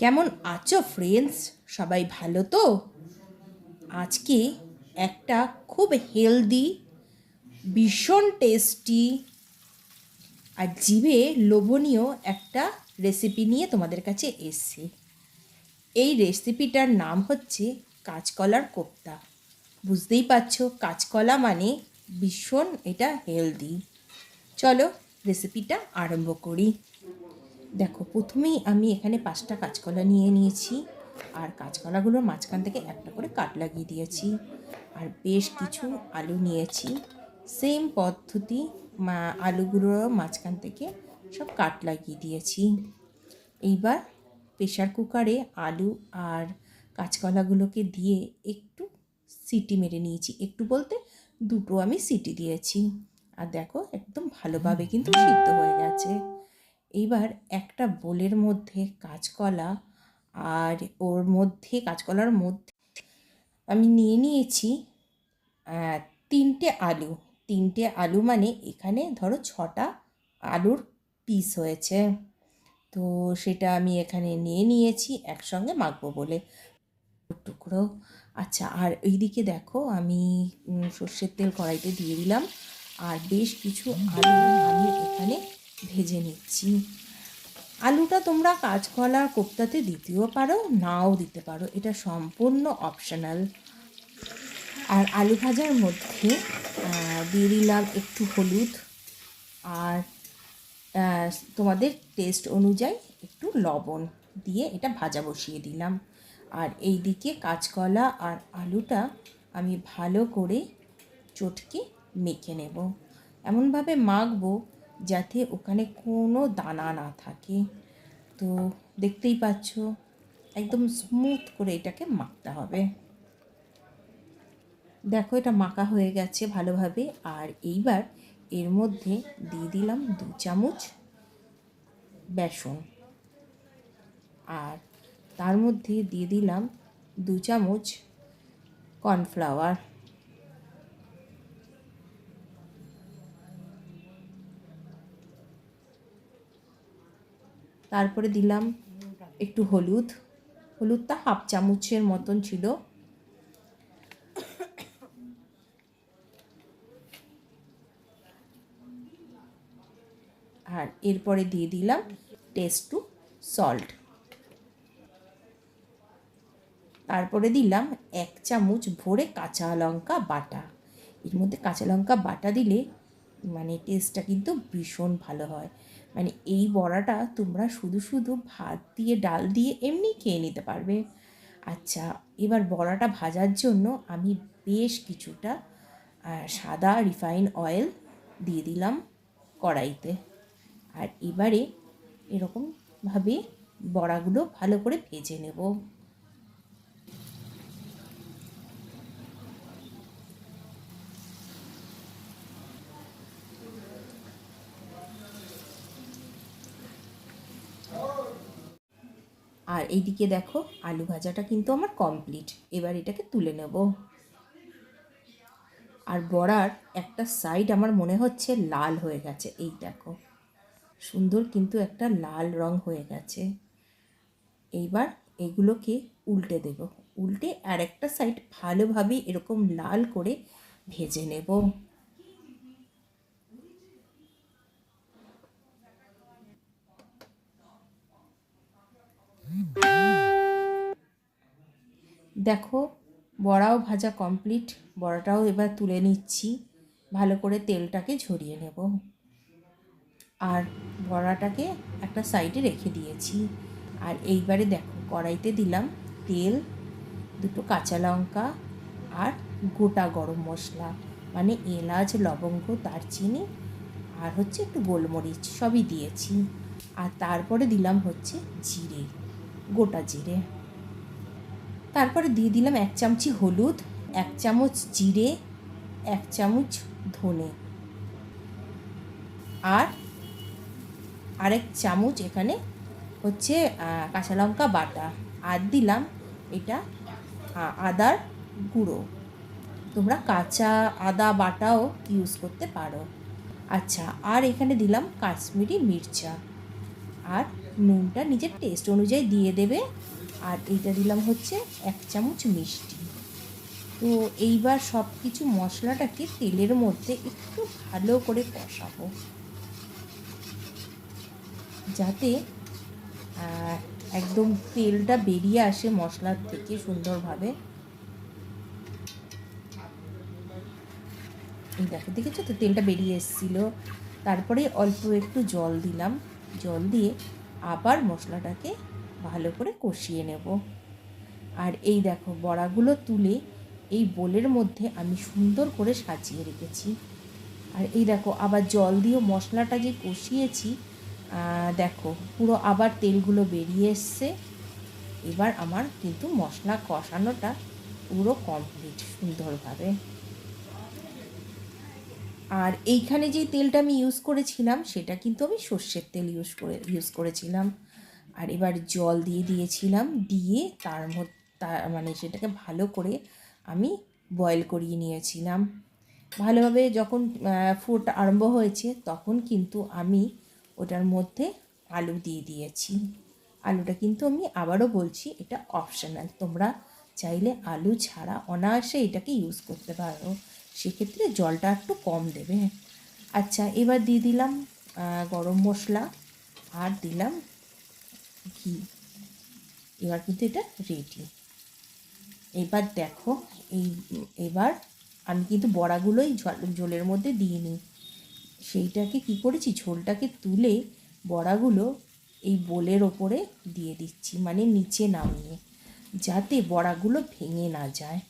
কেমন আছো ফ্রেন্ডস সবাই ভালো তো? আজকে একটা খুব হেলদি ভীষণ টেস্টি আর জিভে লোভনীয় একটা রেসিপি নিয়ে তোমাদের কাছে এসছি। এই রেসিপিটার নাম হচ্ছে কাঁচকলার কোপ্তা। বুঝতেই পারছ, কাঁচকলা মানে ভীষণ এটা হেলদি চলো রেসিপিটা আরম্ভ করি। দেখো, প্রথমেই আমি এখানে পাঁচটা কাঁচকলা নিয়ে নিয়েছি। আর কাঁচকলাগুলোর মাঝখান থেকে একটা করে কাট লাগিয়ে দিয়েছি। আর বেশ কিছু আলু নিয়েছি। সেম পদ্ধতি আলুগুলোর মাঝখান থেকে সব কাট লাগিয়ে দিয়েছি। এইবার প্রেশার কুকারে আলু আর কাঁচকলাগুলোকে দিয়ে একটু সিটি মেরে নিয়েছি। একটু বলতে দুটো আমি সিটি দিয়েছি। আর দেখো, একদম ভালোভাবে কিন্তু সিদ্ধ হয়ে গেছে। এইবার একটা বোলের মধ্যে কাঁচকলা আর ওর মধ্যে, কাঁচকলার মধ্যে আমি নিয়ে নিয়েছি তিনটে আলু। তিনটে আলু মানে এখানে ধরো ছটা আলুর পিস হয়েছে। তো সেটা আমি এখানে নিয়ে নিয়েছি, একসঙ্গে মাখবো বলে। টুকরো। আচ্ছা আর এইদিকে দেখো আমি সর্ষের তেল কড়াইতে দিয়ে দিলাম। আর বেশ কিছু আলু আমি এখানে ভেজে নিচ্ছি। আলুটা তোমরা কাঁচকলা, কোপ্তাতে দিতেও পারো, নাও দিতে পারো। এটা সম্পূর্ণ অপশনাল আর আলু ভাজার মধ্যে দিয়ে দিলাম একটু হলুদ। আর তোমাদের টেস্ট অনুযায়ী একটু লবণ দিয়ে এটা ভাজা বসিয়ে দিলাম। আর এই দিকে কাঁচকলা আর আলুটা আমি ভালো করে চটকে মেখে নেব। এমনভাবে মাখবো যাতে ওখানে কোনো দানা না থাকে। তো দেখতেই পাচ্ছ, একদম স্মুথ করে এটাকে মাখতে হবে। দেখো এটা মাখা হয়ে গেছে ভালোভাবে। আর এইবার এর মধ্যে দিয়ে দিলাম দু চামচ বেসন। আর তার মধ্যে দিয়ে দিলাম দু চামচ কর্নফ্লাওয়ার। তারপরে দিলাম একটু হলুদ। হলুদটা হাফ চামচের মতন ছিল। আর এরপরে দিয়ে দিলাম টেস্ট টু সল্ট তারপরে দিলাম এক চামচ ভরে কাঁচা লঙ্কা বাটা। এর মধ্যে কাঁচা লঙ্কা বাটা দিলে মানে টেস্টটা কিন্তু ভীষণ ভালো হয়। মানে এই বড়াটা তোমরা শুধু শুধু ভাত দিয়ে, ডাল দিয়ে এমনি খেয়ে নিতে পারবে। আচ্ছা এবার বড়াটা ভাজার জন্য আমি বেশ কিছুটা সাদা রিফাইন অয়েল দিয়ে দিলাম কড়াইতে। আর এবারে এরকমভাবে বড়াগুলো ভালো করে ভেজে নেব। এইদিকে দেখো, আলু ভাজাটা কিন্তু আমার কমপ্লিট এবার এটাকে তুলে নেব। আর বড়ার একটা সাইড আমার মনে হচ্ছে লাল হয়ে গেছে, এই দেখো। সুন্দর কিন্তু একটা লাল রং হয়ে গেছে। এইবার এগুলোকে উল্টে দেব। উল্টে আর একটা সাইড ভালোভাবে এরকম লাল করে ভেজে নেব। দেখো, বড়াও ভাজা কমপ্লিট বড়াটাও এবার তুলে নিচ্ছি। ভালো করে তেলটাকে ঝরিয়ে নেব। আর বড়াটাকে একটা সাইডে রেখে দিয়েছি। আর এইবারে দেখো, কড়াইতে দিলাম তেল, দুটো কাঁচা লঙ্কা আর গোটা গরম মশলা। মানে এলাচ, লবঙ্গ, দারচিনি আর হচ্ছে একটু গোলমরিচ সবই দিয়েছি। আর তারপরে দিলাম হচ্ছে জিরে, গোটা জিরে। তারপরে দিয়ে দিলাম এক চামচি হলুদ, এক চামচ জিরে, এক চামচ ধনে। আর আরেক চামচ এখানে হচ্ছে কাঁচা লঙ্কা বাটা। আর দিলাম এটা আদার গুঁড়ো। তোমরা কাঁচা আদা বাটাও ইউজ করতে পারো। আচ্ছা আর এখানে দিলাম কাশ্মীরি মির্চা। আর নুনটা নিজের টেস্ট অনুযায়ী দিয়ে দেবে। আর এইটা দিলাম হচ্ছে এক চামচ মিষ্টি। তো এইবার সব কিছু মশলাটাকে তেলের মধ্যে একটু ভালো করে কষাবো। যাতে একদম তেলটা বেরিয়ে আসে মশলার থেকে সুন্দরভাবে। এই দেখো, দেখেছ তো? তেলটা বেরিয়ে এসেছিল। তারপরে অল্প একটু জল দিলাম। জল দিয়ে আবার মশলাটাকে ভালো করে কষিয়ে নেব। আর এই দেখো বড়াগুলো তুলে এই বোলের মধ্যে আমি সুন্দর করে সাজিয়ে রেখেছি। আর এই দেখো আবার জল দিয়ে মশলাটা যে কষিয়েছি দেখো পুরো আবার তেলগুলো বেরিয়ে এসছে। এবার আমার কিন্তু মশলা কষানোটা পুরো কমপ্লিট সুন্দরভাবে। আর এইখানে যে তেলটা আমি ইউজ করেছিলাম, সেটা কিন্তু আমি সর্ষের তেল ইউজ করে ইউজ করেছিলাম। আর এবার জল দিয়ে দিয়েছিলাম, দিয়ে তার মধ্যে মানে সেটাকে ভালো করে আমি বয়েল করিয়ে নিয়েছিলাম। ভালোভাবে যখন ফুট আরম্ভ হয়েছে তখন কিন্তু আমি ওটার মধ্যে আলু দিয়ে দিয়েছি। আলুটা কিন্তু আমি আবারও বলছি, এটা অপশনাল তোমরা চাইলে আলু ছাড়া অনায়াসে এটাকে ইউজ করতে পারো। সেক্ষেত্রে জলটা একটু কম দেবে। আচ্ছা এবার দিয়ে দিলাম গরম মশলা। আর দিলাম ঘি এবার কিন্তু এটা রেডি এবার দেখো, এই, এবার আমি কিন্তু বড়াগুলোই জল- জলের মধ্যে দিইনি সেইটাকে কি করেছি? ঝোলটাকে তুলে বড়াগুলো এই বোলের ওপরে দিয়ে দিচ্ছি মানে নিচে নামিয়ে, যাতে বড়াগুলো ভেঙে না যায়।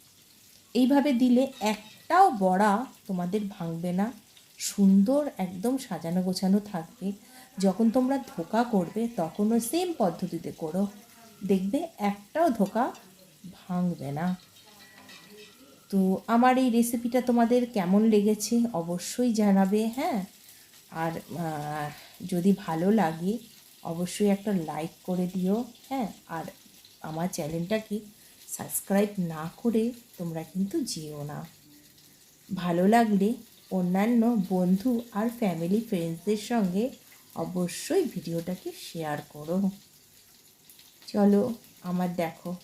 এইভাবে দিলে একটাও বড়া তোমাদের ভাঙবে না। সুন্দর একদম সাজানো গোছানো থাকবে। যখন তোমরা ধোকা করবে তখনও সেম পদ্ধতিতে করো। দেখবে একটাও ধোকা ভাঙবে না। তো আমার এই রেসিপিটা তোমাদের কেমন লেগেছে অবশ্যই জানাবে হ্যাঁ? আর যদি ভালো লাগে, অবশ্যই একটা লাইক করে দিও হ্যাঁ? আর আমার চ্যানেলটাকে সাবস্ক্রাইব না করে তোমরা কিন্তু যেও না। ভালো লাগলে অন্যান্য বন্ধু আর ফ্যামিলি ফ্রেন্ডসদের সঙ্গে অবশ্যই ভিডিওটাকে শেয়ার করো। চলো আমার দেখো,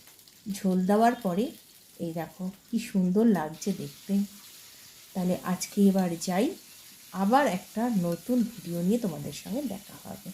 ঝোল দেওয়ার পরে এই দেখো কি সুন্দর লাগছে দেখতে। তাহলে আজকে এবার যাই, আবার একটা নতুন ভিডিও নিয়ে তোমাদের সঙ্গে দেখা হবে।